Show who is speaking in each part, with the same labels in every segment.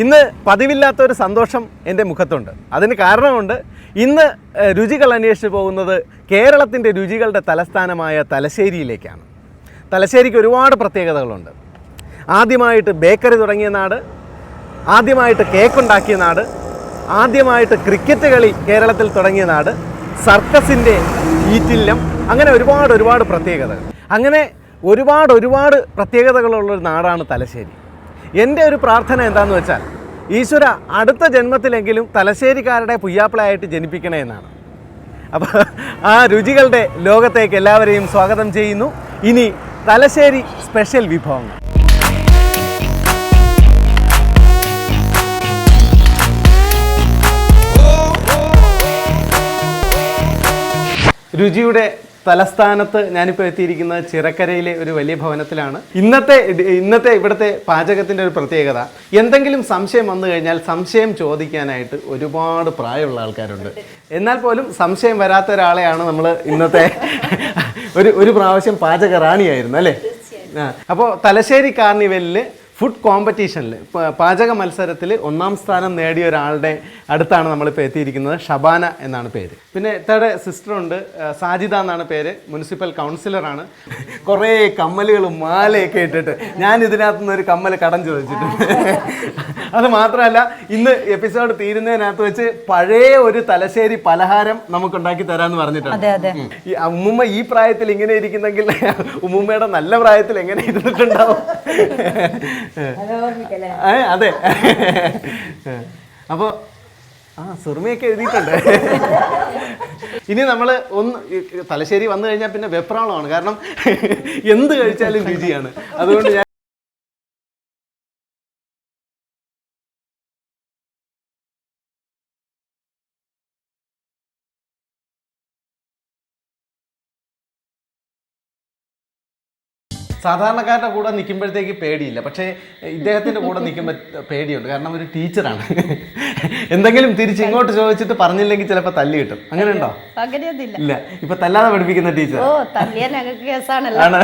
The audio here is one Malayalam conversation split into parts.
Speaker 1: ഇന്ന് പതിവില്ലാത്ത ഒരു സന്തോഷം എന്റെ മുഖത്തുണ്ട്. അതിന് കാരണമുണ്ട് ഇന്ന് രുചികൾ അന്വേഷിച്ച് പോകുന്നത് കേരളത്തിന്റെ രുചികളുടെ തലസ്ഥാനമായ തലശ്ശേരിയിലേക്കാണ്. തലശ്ശേരിക്ക് ഒരുപാട് പ്രത്യേകതകളുണ്ട്. ആദ്യമായിട്ട് ബേക്കറി തുടങ്ങിയ നാട് ആദ്യമായിട്ട് കേക്ക് ഉണ്ടാക്കിയ നാട് ആദ്യമായിട്ട് ക്രിക്കറ്റ് കളി കേരളത്തിൽ തുടങ്ങിയ നാട് സർക്കസിന്റെ ഈറ്റില്ലം അങ്ങനെ ഒരുപാട് ഒരുപാട് പ്രത്യേകതകൾ. അങ്ങനെ ഒരുപാട് ഒരുപാട് പ്രത്യേകതകളുള്ളൊരു നാടാണ് തലശ്ശേരി. എന്റെ ഒരു പ്രാർത്ഥന എന്താണെന്ന് വെച്ചാൽ ഈശ്വര അടുത്ത ജന്മത്തിലെങ്കിലും തലശ്ശേരിക്കാരുടെ പുയ്യാപ്പിളയായിട്ട് ജനിപ്പിക്കണേ എന്നാണ്. അപ്പോൾ ആ രുചികളുടെ ലോകത്തേക്ക് എല്ലാവരെയും സ്വാഗതം ചെയ്യുന്നു. ഇനി തലശ്ശേരി സ്പെഷ്യൽ വിഭവങ്ങൾ. രുചിയുടെ തലസ്ഥാനത്ത് ഞാനിപ്പോൾ എത്തിയിരിക്കുന്നത് ചിറക്കരയിലെ ഒരു വലിയ ഭവനത്തിലാണ്. ഇന്നത്തെ ഇന്നത്തെ ഇവിടുത്തെ പാചകത്തിന്റെ ഒരു പ്രത്യേകത എന്തെങ്കിലും സംശയം വന്നു കഴിഞ്ഞാൽ സംശയം ചോദിക്കാനായിട്ട് ഒരുപാട് പ്രായമുള്ള ആൾക്കാരുണ്ട്. എന്നാൽ പോലും സംശയം വരാത്ത ഒരാളെയാണ് നമ്മൾ ഇന്നത്തെ ഒരു ഒരു പ്രാവശ്യം പാചക റാണിയായിരുന്നു അല്ലേ? ആ അപ്പോൾ തലശ്ശേരി കാർണിവലിൽ ഫുഡ് കോമ്പറ്റീഷനിൽ പാചക മത്സരത്തിൽ ഒന്നാം സ്ഥാനം നേടിയ ഒരാളുടെ അടുത്താണ് നമ്മളിപ്പോൾ എത്തിയിരിക്കുന്നത്. ഷബാന എന്നാണ് പേര്. പിന്നെ ഇത്തയുടെ സിസ്റ്ററുണ്ട് സാജിദ എന്നാണ് പേര്. മുനിസിപ്പൽ കൗൺസിലറാണ് കുറേ കമ്മലുകളും മാലയൊക്കെ ഇട്ടിട്ട് ഞാൻ ഇതിനകത്ത് നിന്ന് ഒരു കമ്മൽ കടം ചോദിച്ചിട്ടുണ്ട്. അത് മാത്രമല്ല ഇന്ന് എപ്പിസോഡ് തീരുന്നതിനകത്ത് വെച്ച് പഴയ ഒരു തലശ്ശേരി പലഹാരം നമുക്ക് ഉണ്ടാക്കി തരാമെന്ന് പറഞ്ഞിട്ടുണ്ട് ഈ ഉമ്മുമ്മ ഈ പ്രായത്തിൽ ഇങ്ങനെ ഇരിക്കുന്നെങ്കിൽ ഉമ്മുമ്മയുടെ നല്ല പ്രായത്തിൽ എങ്ങനെ ഇരുന്നിട്ടുണ്ടാവും? അതെ. അപ്പോൾ ആ സുറുമയൊക്കെ എഴുതിയിട്ടുണ്ട്. ഇനി നമ്മൾ ഒന്ന് തലശ്ശേരി വന്നു കഴിഞ്ഞാൽ പിന്നെ വെപ്രാളമാണ്. കാരണം എന്ത് കഴിച്ചാലും രുചിയാണ് അതുകൊണ്ട് ഞാൻ സാധാരണക്കാരുടെ കൂടെ നിൽക്കുമ്പോഴത്തേക്ക് പേടിയില്ല. പക്ഷേ ഇദ്ദേഹത്തിന്റെ കൂടെ നിൽക്കുമ്പോൾ പേടിയുണ്ട്. കാരണം ഒരു ടീച്ചറാണ്. എന്തെങ്കിലും തിരിച്ച് ഇങ്ങോട്ട് ചോദിച്ചിട്ട് പറഞ്ഞില്ലെങ്കിൽ ചിലപ്പോൾ തല്ലി കിട്ടും. അങ്ങനെ ഉണ്ടോ? ഇല്ല. ഇപ്പൊ തല്ലാതെ പഠിപ്പിക്കുന്ന ടീച്ചർ ആണ്.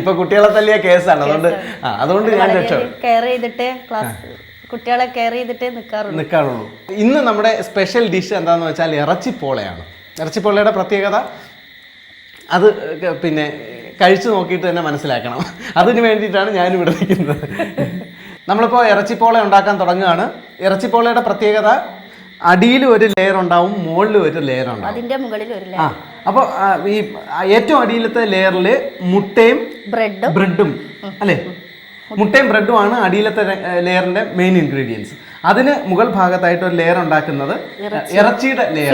Speaker 1: ഇപ്പൊ കുട്ടികളെ തല്ലിയ കേസാണ്. അതുകൊണ്ട് ആ അതുകൊണ്ട് ഞാൻ രക്ഷ
Speaker 2: ചെയ്തിട്ട് ക്ലാസ് കുട്ടികളെ കെയർ ചെയ്തിട്ട് നിൽക്കാറുള്ളൂ
Speaker 1: നിൽക്കാറുള്ളൂ ഇന്ന് നമ്മുടെ സ്പെഷ്യൽ ഡിഷ് എന്താണെന്ന് വെച്ചാൽ ഇറച്ചിപ്പോളയാണ്. ഇറച്ചിപ്പോളയുടെ പ്രത്യേകത? അത് പിന്നെ കഴിച്ചു നോക്കിയിട്ട് തന്നെ മനസ്സിലാക്കണം. അതിന് വേണ്ടിയിട്ടാണ് ഞാനിവിടെ നിൽക്കുന്നത്. നമ്മളിപ്പോൾ ഇറച്ചിപ്പോള ഉണ്ടാക്കാൻ തുടങ്ങുകയാണ്. ഇറച്ചിപ്പോളയുടെ പ്രത്യേകത അടിയിൽ ഒരു ലെയർ ഉണ്ടാവും മുകളിൽ ഒരു ലെയർ ഉണ്ടാവും.
Speaker 2: അതിന്റെ മുകളിൽ ഒരു
Speaker 1: ആ അപ്പോൾ ഈ ഏറ്റവും അടിയിലത്തെ ലെയറിൽ മുട്ടയും
Speaker 2: ബ്രെഡും
Speaker 1: ബ്രെഡും അല്ലേ? മുട്ടയും ബ്രെഡും ആണ് അടിയിലത്തെ ലെയറിന്റെ മെയിൻ ഇൻഗ്രീഡിയൻസ് അതിന് മുകൾ ഭാഗത്തായിട്ട് ഒരു ലെയർ ഉണ്ടാക്കുന്നത് ഇറച്ചിയുടെ ലെയർ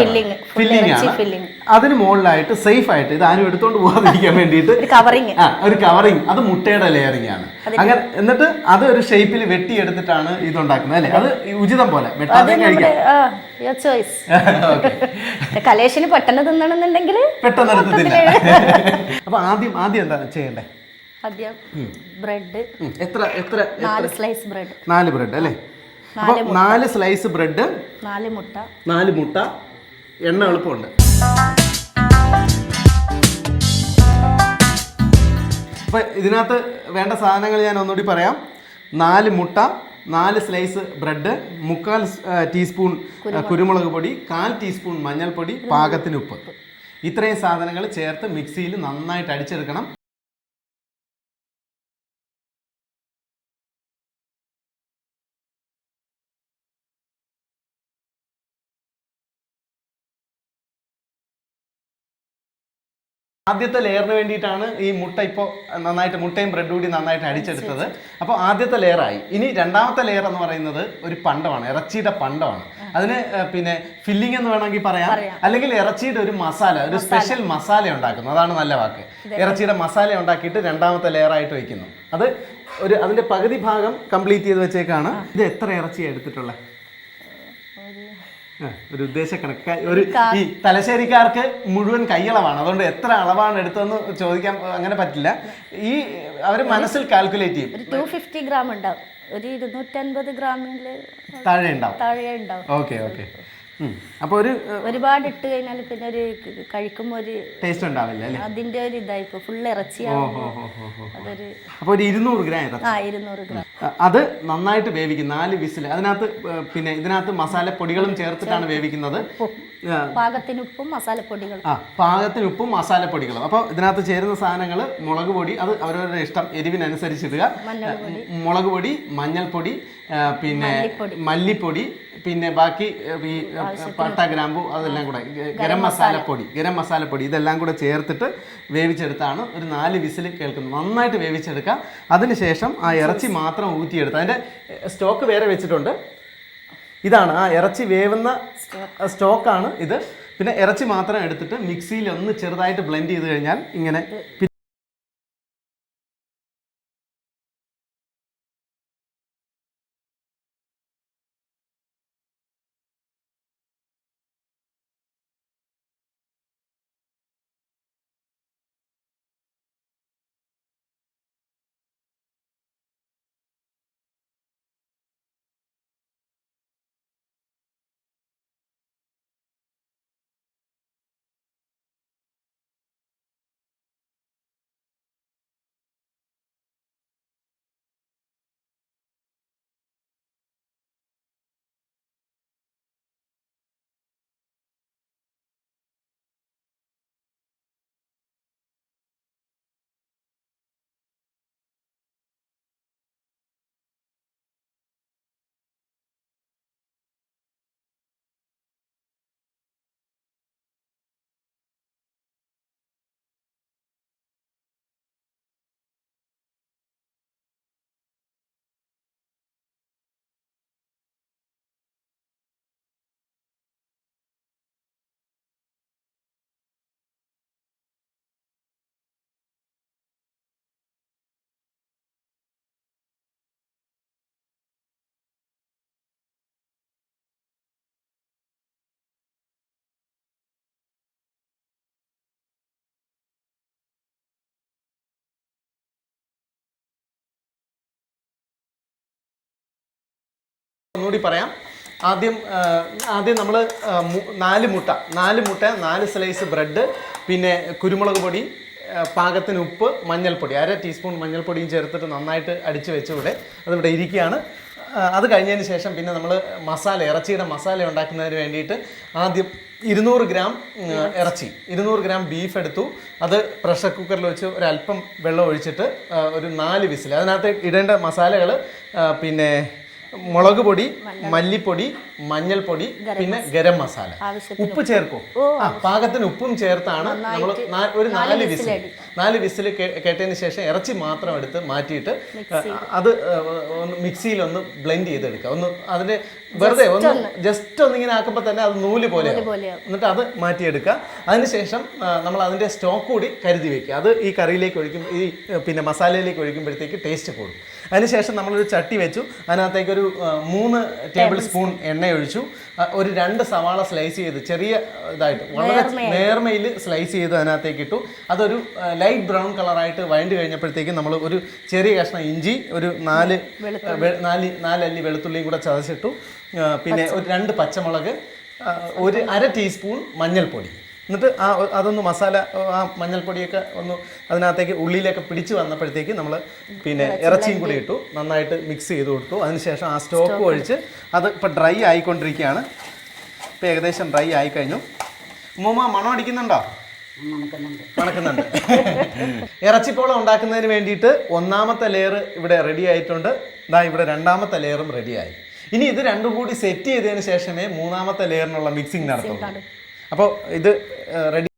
Speaker 1: ഫില്ലിംഗ് ആണ്. അതിന് മുകളിലായിട്ട് സേഫ് ആയിട്ട് ഇത് ആരും എടുത്തോണ്ട് പോകാതിരിക്കാൻ വേണ്ടിയിട്ട്
Speaker 2: ഒരു കവറിങ്
Speaker 1: അത് മുട്ടയുടെ ലെയറിംഗ് ആണ്. അങ്ങനെ എന്നിട്ട് അത് ഒരു ഷേപ്പിൽ വെട്ടിയെടുത്തിട്ടാണ് ഇത് ഉണ്ടാക്കുന്നത് അല്ലേ? അത് ഉചിതം പോലെ വെട്ടാതെ കഴിക്കാം.
Speaker 2: കലേഷിന് പെട്ടെന്ന് തിന്നണമെന്നുണ്ടെങ്കിൽ
Speaker 1: പെട്ടെന്ന് എടുത്തതില്ല അപ്പൊ ആദ്യം ആദ്യം എന്താ ചെയ്യണ്ടേ?
Speaker 2: ആദ്യം ബ്രെഡ്.
Speaker 1: എത്ര എത്ര
Speaker 2: നാല് സ്ലൈസ് ബ്രെഡ്
Speaker 1: നാല് ബ്രെഡ് അല്ലേ? അപ്പൊ നാല് സ്ലൈസ് ബ്രെഡ്
Speaker 2: നാല് മുട്ട.
Speaker 1: നാല് മുട്ട എണ്ണ എളുപ്പമുണ്ട്. അപ്പൊ ഇതിനകത്ത് വേണ്ട സാധനങ്ങൾ ഞാൻ ഒന്നുകൂടി പറയാം. നാല് മുട്ട നാല് സ്ലൈസ് ബ്രെഡ് മുക്കാൽ ടീസ്പൂൺ കുരുമുളക്. പൊടി കാൽ ടീസ്പൂൺ മഞ്ഞൾപ്പൊടി പാകത്തിന് ഉപ്പ്. ഇത്രയും സാധനങ്ങൾ ചേർത്ത് മിക്സിയിൽ നന്നായിട്ട് അടിച്ചെടുക്കണം. ആദ്യത്തെ ലെയറിന് വേണ്ടിയിട്ടാണ് ഈ മുട്ട ഇപ്പോൾ നന്നായിട്ട് മുട്ടയും ബ്രെഡ് കൂടി നന്നായിട്ട് അടിച്ചെടുത്തത്. അപ്പോൾ ആദ്യത്തെ ലെയറായി ഇനി രണ്ടാമത്തെ ലെയർ എന്ന് പറയുന്നത് ഒരു പണ്ടമാണ് ഇറച്ചിയുടെ പണ്ടമാണ്. അതിന് പിന്നെ ഫില്ലിംഗ് എന്ന് വേണമെങ്കിൽ പറയാം. അല്ലെങ്കിൽ ഇറച്ചിയുടെ ഒരു മസാല ഒരു സ്പെഷ്യൽ മസാല ഉണ്ടാക്കുന്നു. അതാണ് നല്ല വാക്ക്. ഇറച്ചിയുടെ മസാല ഉണ്ടാക്കിയിട്ട് രണ്ടാമത്തെ ലെയറായിട്ട് വയ്ക്കുന്നു അത് ഒരു അതിന്റെ പകുതി ഭാഗം കംപ്ലീറ്റ് ചെയ്ത് വെച്ചേക്കാണ്. ഇത് എത്ര ഇറച്ചിയാണ് എടുത്തിട്ടുള്ളത്? ആ, ഉദ്ദേശ ഉദ്ദേശക്കണക്ക് ഒരു ഈ തലശ്ശേരിക്കാർക്ക് മുഴുവൻ കൈയളവാണ്. അതുകൊണ്ട് എത്ര അളവാണ് എടുത്തതെന്ന് ചോദിക്കാൻ അങ്ങനെ പറ്റില്ല. ഈ അവർ മനസ്സിൽ കാൽക്കുലേറ്റ് ചെയ്യും.
Speaker 2: ഒരു ടു ഫിഫ്റ്റി ഗ്രാം ഉണ്ടാവും. ഒരു ഇരുന്നൂറ്റൻപത് ഗ്രാമിൽ
Speaker 1: താഴെ ഉണ്ടാവും
Speaker 2: താഴെ ഉണ്ടാവും
Speaker 1: ഓക്കെ ഓക്കെ അപ്പോൾ ഒരു
Speaker 2: ഒരുപാട് ഇട്ട് കഴിഞ്ഞാൽ പിന്നെ ഒരു കഴിക്കുമ്പോൾ ഒരു
Speaker 1: ടേസ്റ്റ് ഉണ്ടാവില്ല അല്ലേ?
Speaker 2: അതിന്റെ ഒരു ഇതായിപ്പോ ഫുൾ ഇറച്ചിയാണ് അതൊരു
Speaker 1: അപ്പോൾ ഒരു ഇരുന്നൂറ് ഗ്രാം
Speaker 2: ആ ഇരുന്നൂറ് ഗ്രാം
Speaker 1: അത് നന്നായിട്ട് വേവിക്കും. നാല് വിസിൽ അതിനകത്ത് പിന്നെ ഇതിനകത്ത് മസാലപ്പൊടികളും ചേർത്തിട്ടാണ് വേവിക്കുന്നത്.
Speaker 2: പാകത്തിന് ഉപ്പും മസാലപ്പൊടികളും.
Speaker 1: ആ പാകത്തിന് ഉപ്പും മസാലപ്പൊടികളും. അപ്പോൾ ഇതിനകത്ത് ചേരുന്ന സാധനങ്ങൾ മുളക് പൊടി അത് അവരവരുടെ ഇഷ്ടം. എരിവിനനുസരിച്ച് ഇടുക മുളക് പൊടി മഞ്ഞൾപ്പൊടി പിന്നെ മല്ലിപ്പൊടി പിന്നെ ബാക്കി ഈ പട്ട ഗ്രാമ്പു അതെല്ലാം കൂടെ. ഗരം മസാലപ്പൊടി ഗരം മസാലപ്പൊടി ഇതെല്ലാം കൂടെ ചേർത്തിട്ട് വേവിച്ചെടുത്താണ് ഒരു നാല് വിസിൽ കേൾക്കുന്നത്. നന്നായിട്ട് വേവിച്ചെടുക്കുക അതിനുശേഷം ആ ഇറച്ചി മാത്രം ഊറ്റിയെടുത്ത് അതിന്റെ സ്റ്റോക്ക് വേറെ വെച്ചിട്ടുണ്ട്. ഇതാണ് ആ ഇറച്ചി വേവുന്ന സ്റ്റോക്കാണ് ഇത്. പിന്നെ ഇറച്ചി മാത്രം എടുത്തിട്ട് മിക്സിയിൽ ഒന്ന് ചെറുതായിട്ട് ബ്ലെൻഡ് ചെയ്ത് കഴിഞ്ഞാൽ ഇങ്ങനെ ഒന്നുകൂടി പറയാം. ആദ്യം ആദ്യം നമ്മൾ നാല് മുട്ട. നാല് മുട്ട നാല് സ്ലൈസ് ബ്രെഡ് പിന്നെ കുരുമുളക് പൊടി പാകത്തിന് ഉപ്പ് മഞ്ഞൾപ്പൊടി. അര ടീസ്പൂൺ മഞ്ഞൾപ്പൊടിയും ചേർത്തിട്ട് നന്നായിട്ട് അടിച്ച് വെച്ചുകൂടെ അതിവിടെ ഇരിക്കുകയാണ്. അത് കഴിഞ്ഞതിന് ശേഷം പിന്നെ നമ്മൾ മസാല ഇറച്ചിയുടെ മസാല ഉണ്ടാക്കുന്നതിന് വേണ്ടിയിട്ട് ആദ്യം ഇരുന്നൂറ് ഗ്രാം ഇറച്ചി. ഇരുന്നൂറ് ഗ്രാം ബീഫ് എടുത്തു. അത് പ്രഷർ കുക്കറിൽ വെച്ച് ഒരല്പം വെള്ളം ഒഴിച്ചിട്ട് ഒരു നാല് വിസിൽ അതിനകത്ത് ഇടേണ്ട മസാലകൾ പിന്നെ മുളക് പൊടി മല്ലിപ്പൊടി മഞ്ഞൾപ്പൊടി പിന്നെ ഗരം മസാല. ഉപ്പ് ചേർക്കും? ആ പാകത്തിന് ഉപ്പും ചേർത്താണ് നമ്മൾ ഒരു നാല് വിസിൽ നാല് വിസിൽ കേട്ടതിന് ശേഷം ഇറച്ചി മാത്രം എടുത്ത് മാറ്റിയിട്ട് അത് ഒന്ന് മിക്സിയിൽ ഒന്ന് ബ്ലെൻഡ് ചെയ്തെടുക്കുക. ഒന്ന് അതിന് വെറുതെ ഒന്ന് ജസ്റ്റ് ഒന്ന് ഇങ്ങനെ ആക്കുമ്പോൾ തന്നെ അത് നൂൽ പോലെ എന്നിട്ട് അത് മാറ്റിയെടുക്കുക. അതിനുശേഷം നമ്മൾ അതിന്റെ സ്റ്റോക്ക് കൂടി കരുതി വെക്കുക. അത് ഈ കറിയിലേക്ക് ഒഴിക്കും ഈ പിന്നെ മസാലയിലേക്ക് ഒഴിക്കുമ്പോഴത്തേക്ക് ടേസ്റ്റ് കൂടും. അതിനുശേഷം നമ്മളൊരു ചട്ടി വെച്ചു. അതിനകത്തേക്ക് ഒരു മൂന്ന് ടേബിൾ സ്പൂൺ എണ്ണ ഒഴിച്ചു. ഒരു രണ്ട് സവാള സ്ലൈസ് ചെയ്ത് ചെറിയ ഇതായിട്ട് വളരെ നേർമയിൽ സ്ലൈസ് ചെയ്ത് അതിനകത്തേക്ക് ഇട്ടു. അതൊരു ലൈറ്റ് ബ്രൗൺ കളറായിട്ട് വഴണ്ട് കഴിഞ്ഞപ്പോഴത്തേക്കും നമ്മൾ ഒരു ചെറിയ കഷ്ണം ഇഞ്ചി ഒരു നാല് നാല് നാലല്ലി വെളുത്തുള്ളിയും കൂടെ ചതച്ചിട്ടു. പിന്നെ ഒരു രണ്ട് പച്ചമുളക് ഒരു അര ടീസ്പൂൺ മഞ്ഞൾപ്പൊടി. എന്നിട്ട് ആ അതൊന്ന് മസാല ആ മഞ്ഞൾപ്പൊടിയൊക്കെ ഒന്ന് അതിനകത്തേക്ക് ഉള്ളിയിലൊക്കെ പിടിച്ച് വന്നപ്പോഴത്തേക്ക് നമ്മൾ പിന്നെ ഇറച്ചിയും കൂടി ഇട്ടു. നന്നായിട്ട് മിക്സ് ചെയ്ത് കൊടുത്തു. അതിനുശേഷം ആ സ്റ്റോക്ക് ഒഴിച്ച് അത് ഇപ്പോൾ ഡ്രൈ ആയിക്കൊണ്ടിരിക്കുകയാണ്. ഇപ്പോൾ ഏകദേശം ഡ്രൈ ആയിക്കഴിഞ്ഞു ഉമ്മ മണം അടിക്കുന്നുണ്ടോ? മണക്കുന്നുണ്ട് ഇറച്ചിപ്പോളം ഉണ്ടാക്കുന്നതിന് വേണ്ടിയിട്ട് ഒന്നാമത്തെ ലെയർ ഇവിടെ റെഡി ആയിട്ടുണ്ട്. ഇതാ ഇവിടെ രണ്ടാമത്തെ ലെയറും ആയി. ഇനി ഇത് രണ്ടും കൂടി സെറ്റ് ചെയ്തതിന് ശേഷമേ മൂന്നാമത്തെ ലെയറിനുള്ള മിക്സിംഗ് നടത്തുള്ളൂ. അപ്പോൾ ഇത് റെഡി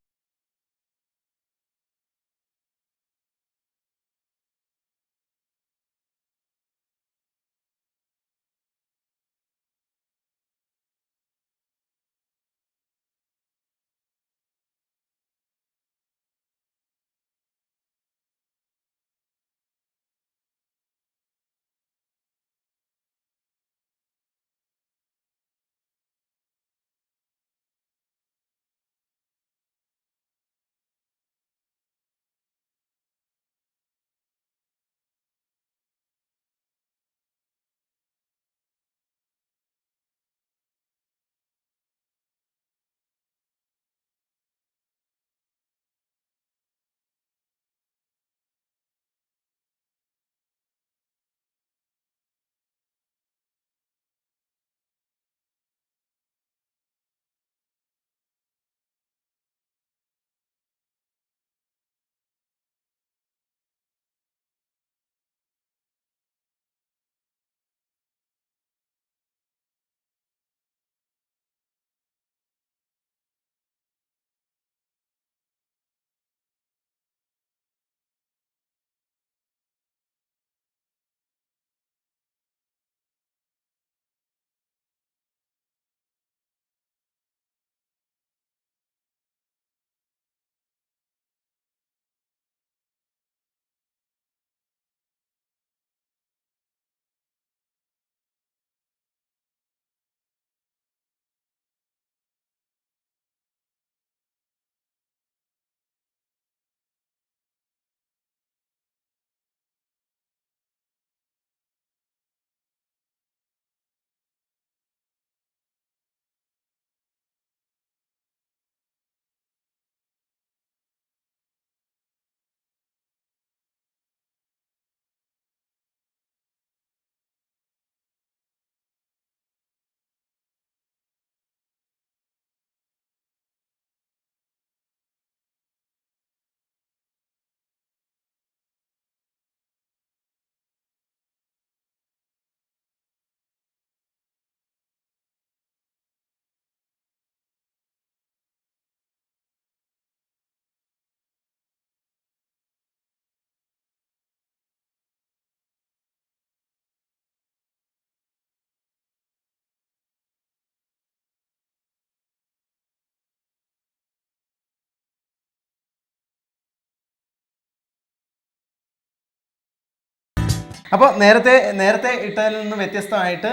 Speaker 1: അപ്പോൾ നേരത്തെ നേരത്തെ ഇട്ടതിൽ നിന്ന് വ്യത്യസ്തമായിട്ട്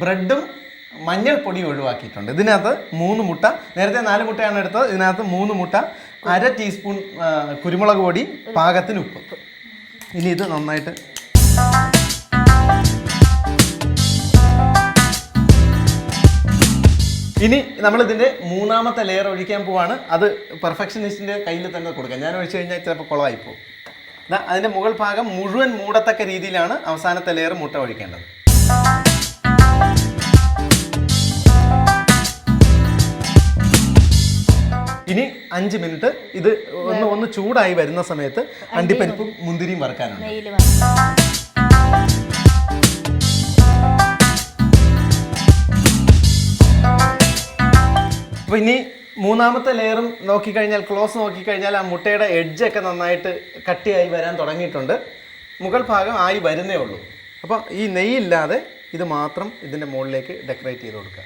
Speaker 1: ബ്രെഡും മഞ്ഞൾപ്പൊടി ഒഴിവാക്കിയിട്ടുണ്ട്. ഇതിനകത്ത് മൂന്ന് മുട്ട നേരത്തെ നാല് മുട്ടയാണ് എടുത്തത് ഇതിനകത്ത് മൂന്ന് മുട്ട അര ടീസ്പൂൺ കുരുമുളക് പൊടി പാകത്തിന് ഉപ്പ്. ഇനി ഇത് നന്നായിട്ട് ഇനി നമ്മൾ ഇതിന്റെ മൂന്നാമത്തെ ലെയർ ഒഴിക്കാൻ പോവാണ്. അത് പെർഫെക്ഷനിസ്റ്റിന്റെ കയ്യിൽ തന്നെ കൊടുക്കാം. ഞാൻ ഒഴിച്ചു കഴിഞ്ഞാൽ ചിലപ്പോൾ കുളമായി പോകും ദാ അതിന്റെ മുകൾ ഭാഗം മുഴുവൻ മൂടത്തക്ക രീതിയിലാണ് അവസാനത്തെ ലെയർ മുട്ട ഒഴിക്കേണ്ടത്. ഇനി അഞ്ച് മിനിറ്റ് ഇത് ഒന്ന് ഒന്ന് ചൂടായി വരുന്ന സമയത്ത് അണ്ടിപ്പരിപ്പും മുന്തിരിയും വറുക്കാനുണ്ട്.
Speaker 2: നെയ്യിൽ
Speaker 1: അപ്പൊ ഇനി മൂന്നാമത്തെ ലെയറും നോക്കിക്കഴിഞ്ഞാൽ ക്ലോസ് നോക്കിക്കഴിഞ്ഞാൽ ആ മുട്ടയുടെ എഡ്ജൊക്കെ നന്നായിട്ട് കട്ടിയായി വരാൻ തുടങ്ങിയിട്ടുണ്ട്. മുകൾ ഭാഗം ആയി വരുന്നേ ഉള്ളൂ. അപ്പോൾ ഈ നെയ്യില്ലാതെ ഇത് മാത്രം ഇതിന്റെ മുകളിലേക്ക് ഡെക്കറേറ്റ് ചെയ്ത് കൊടുക്കുക.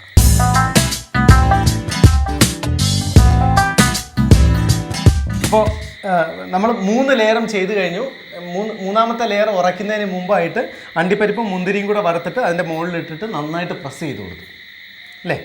Speaker 1: ഇപ്പോൾ നമ്മൾ മൂന്ന് ലെയറും ചെയ്ത് കഴിഞ്ഞു. മൂന്ന് മൂന്നാമത്തെ ലെയർ ഉറയ്ക്കുന്നതിന് മുമ്പായിട്ട് അണ്ടിപ്പരിപ്പും മുന്തിരിയും കൂടെ വറുത്തിട്ട് അതിന്റെ മുകളിലിട്ടിട്ട് നന്നായിട്ട് പ്രസ് ചെയ്ത് കൊടുത്തു. അല്ലേ?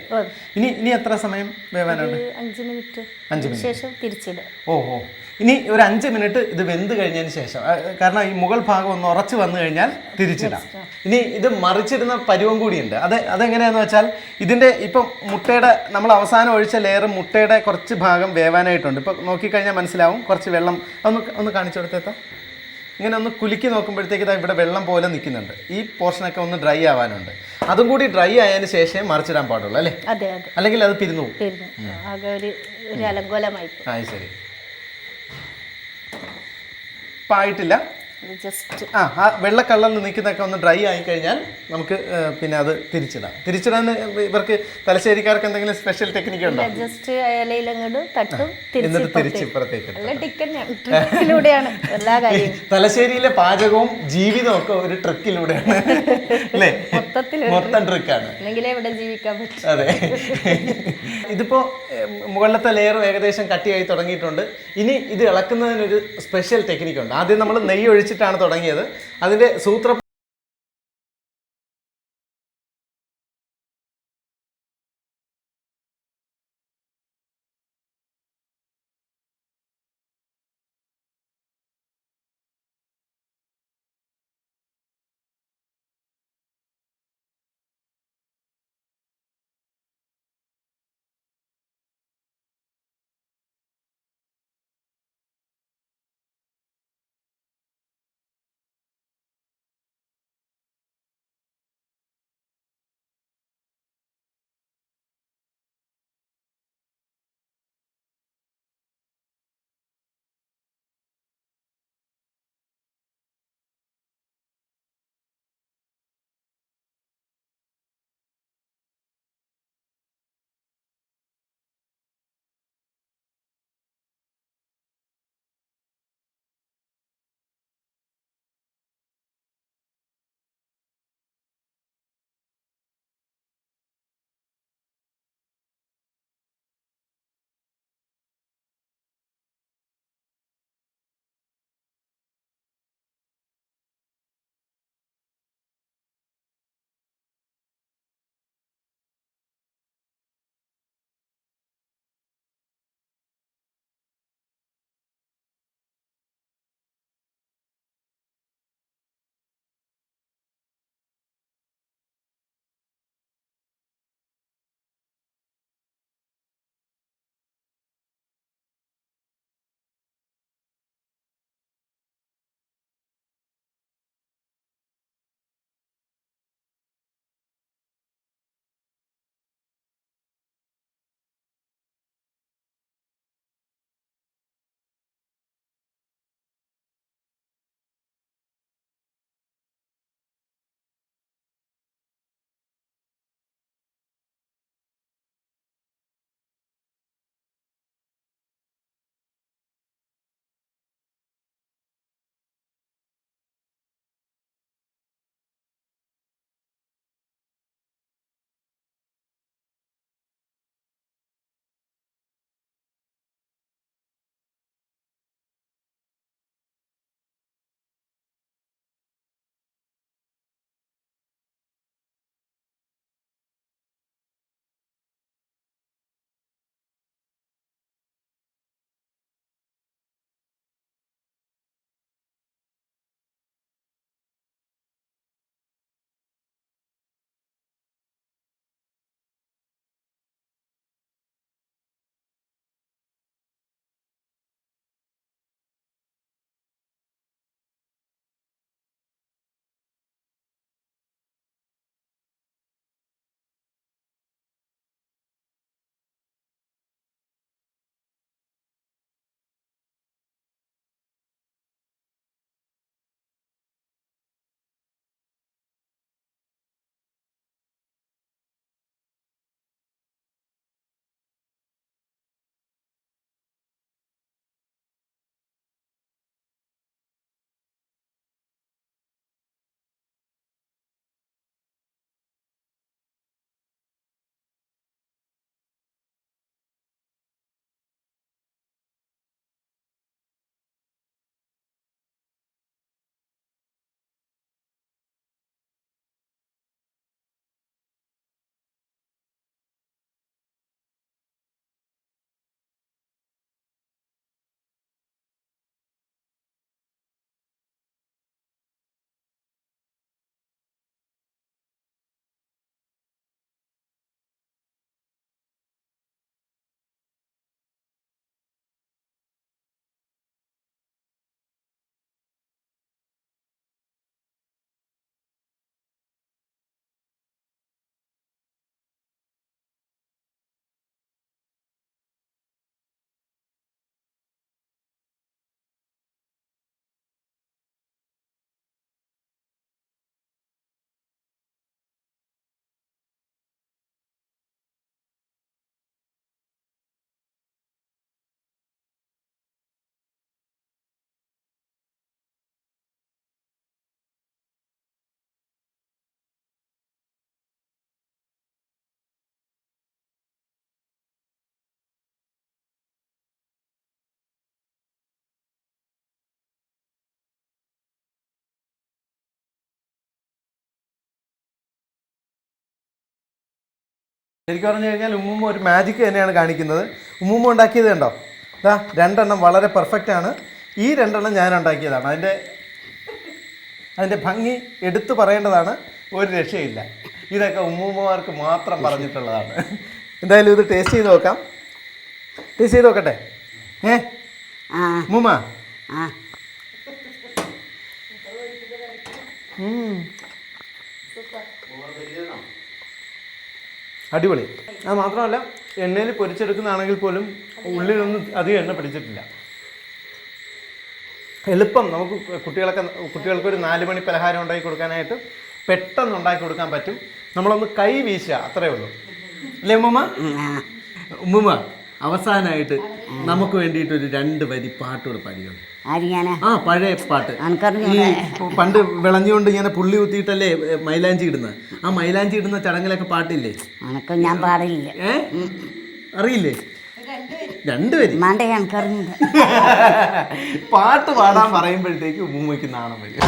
Speaker 1: ഇനി ഇനി എത്ര സമയം വേവാനുണ്ട്
Speaker 2: അഞ്ച് മിനിറ്റ്.
Speaker 1: അഞ്ച്
Speaker 2: മിനിറ്റ്. ശേഷം തിരിച്ചിടുക
Speaker 1: ഓ ഓ. ഇനി ഒരു അഞ്ച് മിനിറ്റ് ഇത് വെന്ത് കഴിഞ്ഞതിന് ശേഷം കാരണം ഈ മുകൾ ഭാഗം ഒന്ന് ഉറച്ചു വന്നു കഴിഞ്ഞാൽ തിരിച്ചിടാം. ഇനി ഇത് മറിച്ചിടുന്ന പരുവം കൂടിയുണ്ട്. അത് അതെങ്ങനെയാണെന്ന് വെച്ചാൽ ഇതിന്റെ ഇപ്പം മുട്ടയുടെ നമ്മൾ അവസാനം ഒഴിച്ച ലെയർ മുട്ടയുടെ കുറച്ച് ഭാഗം വേവാനായിട്ടുണ്ട്. ഇപ്പം നോക്കിക്കഴിഞ്ഞാൽ മനസ്സിലാവും. കുറച്ച് വെള്ളം ഒന്ന് ഒന്ന് കാണിച്ചു കൊടുത്തേക്കാം ഇങ്ങനെ ഒന്ന് കുലുക്കി നോക്കുമ്പോഴത്തേക്ക് ഇവിടെ വെള്ളം പോലെ നിൽക്കുന്നുണ്ട്. ഈ പോർഷനൊക്കെ ഒന്ന് ഡ്രൈ ആവാനുണ്ട്. അതും കൂടി ഡ്രൈ ആയതിനു ശേഷം മറിച്ചിടാൻ പാടുള്ളൂ അല്ലേ?
Speaker 2: അതെ അതെ.
Speaker 1: അല്ലെങ്കിൽ അത് പിരിഞ്ഞു
Speaker 2: തീർന്നു ആകെ ഒരു ഒരു അലങ്കോലമായി.
Speaker 1: ആ ശരി.
Speaker 2: ഇത് ജസ്റ്റ്
Speaker 1: ആ ആ വെള്ള കളറിൽ നിൽക്കുന്നതൊക്കെ ഒന്ന് ഡ്രൈ ആയി കഴിഞ്ഞാൽ നമുക്ക് പിന്നെ അത് തിരിച്ചിടാം. തിരിച്ചിടാൻ ഇവർക്ക് തലശ്ശേരിക്കാർക്ക് എന്തെങ്കിലും സ്പെഷ്യൽ ടെക്നിക്ക് ഉണ്ടോ?
Speaker 2: ജസ്റ്റ് ഇലയിലങ്ങോട്ട് തട്ടും
Speaker 1: എന്നിട്ട് തിരിച്ച് ഇപ്പുറത്തേക്ക്
Speaker 2: എല്ലാ കാര്യവും.
Speaker 1: തലശ്ശേരിയിലെ പാചകവും ജീവിതവും ഒക്കെ ഒരു ട്രിക്കിലൂടെയാണ്. അല്ലേ? മൊത്തം ട്രിക്കാണ്.
Speaker 2: ഇവിടെ ജീവിക്കാൻ പറ്റും.
Speaker 1: അതെ. ഇതിപ്പോ മുകളിലത്തെ ലെയർ ഏകദേശം കട്ടിയായി തുടങ്ങിയിട്ടുണ്ട്. ഇനി ഇത് ഇളക്കുന്നതിനൊരു സ്പെഷ്യൽ ടെക്നിക്ക് ഉണ്ട്. ആദ്യം നമ്മൾ നെയ്യ് ഒഴിച്ചിട്ടാണ് തുടങ്ങിയത്. അതിന്റെ സൂത്ര ശരിക്കും പറഞ്ഞു കഴിഞ്ഞാൽ ഉമ്മുമ്മ ഒരു മാജിക് തന്നെയാണ് കാണിക്കുന്നത്. ഉമ്മുമ്മ ഉണ്ടാക്കിയത് കണ്ടോ? ഇതാ രണ്ടെണ്ണം വളരെ പെർഫെക്റ്റ് ആണ്. ഈ രണ്ടെണ്ണം ഞാൻ ഉണ്ടാക്കിയതാണ്. അതിന്റെ അതിന്റെ ഭംഗി എടുത്തു പറയേണ്ടതാണ്. ഒരു രക്ഷയില്ല. ഇതൊക്കെ ഉമ്മുമ്മമാർക്ക് മാത്രം പറഞ്ഞിട്ടുള്ളതാണ്. എന്തായാലും ഇത് ടേസ്റ്റ് ചെയ്ത് നോക്കാം. ടേസ്റ്റ് ചെയ്ത് നോക്കട്ടെ. ഏ? ഉമ്മുമ്മ
Speaker 3: ആ
Speaker 1: ഉം. അടിപൊളി. അത് മാത്രമല്ല എണ്ണയിൽ പൊരിച്ചെടുക്കുന്നതാണെങ്കിൽ പോലും ഉള്ളിലൊന്നും അധികം എണ്ണ പിടിച്ചിട്ടില്ല. എളുപ്പം നമുക്ക് കുട്ടികളൊക്കെ കുട്ടികൾക്ക് ഒരു നാല് മണി പലഹാരം ഉണ്ടാക്കി കൊടുക്കാനായിട്ട് പെട്ടെന്ന് ഉണ്ടാക്കി കൊടുക്കാൻ പറ്റും. നമ്മളൊന്ന് കൈ വീശുക അത്രേ ഉള്ളൂ. അല്ലേ ഉമ്മ ഉമ്മ അവസാനമായിട്ട് നമുക്ക് വേണ്ടിയിട്ട് ഒരു രണ്ട് വരി പാട്ടുകൾ
Speaker 3: പാടിയുണ്ട്
Speaker 1: ആ പഴയ പാട്ട്. ഈ പണ്ട് വിളഞ്ഞുകൊണ്ട് ഇങ്ങനെ പുള്ളി കുത്തിയിട്ടല്ലേ മൈലാഞ്ചി ഇടുന്നത് ആ മൈലാഞ്ചി ഇടുന്ന ചടങ്ങിലൊക്കെ പാട്ടില്ലേ?
Speaker 3: ഞാൻ പാടില്ല.
Speaker 1: ഏ? അറിയില്ലേ? രണ്ടുപേര്. പാട്ട് പാടാൻ പറയുമ്പോഴത്തേക്ക് ഉമ്മൂമ്മയ്ക്ക് നാണം വരും.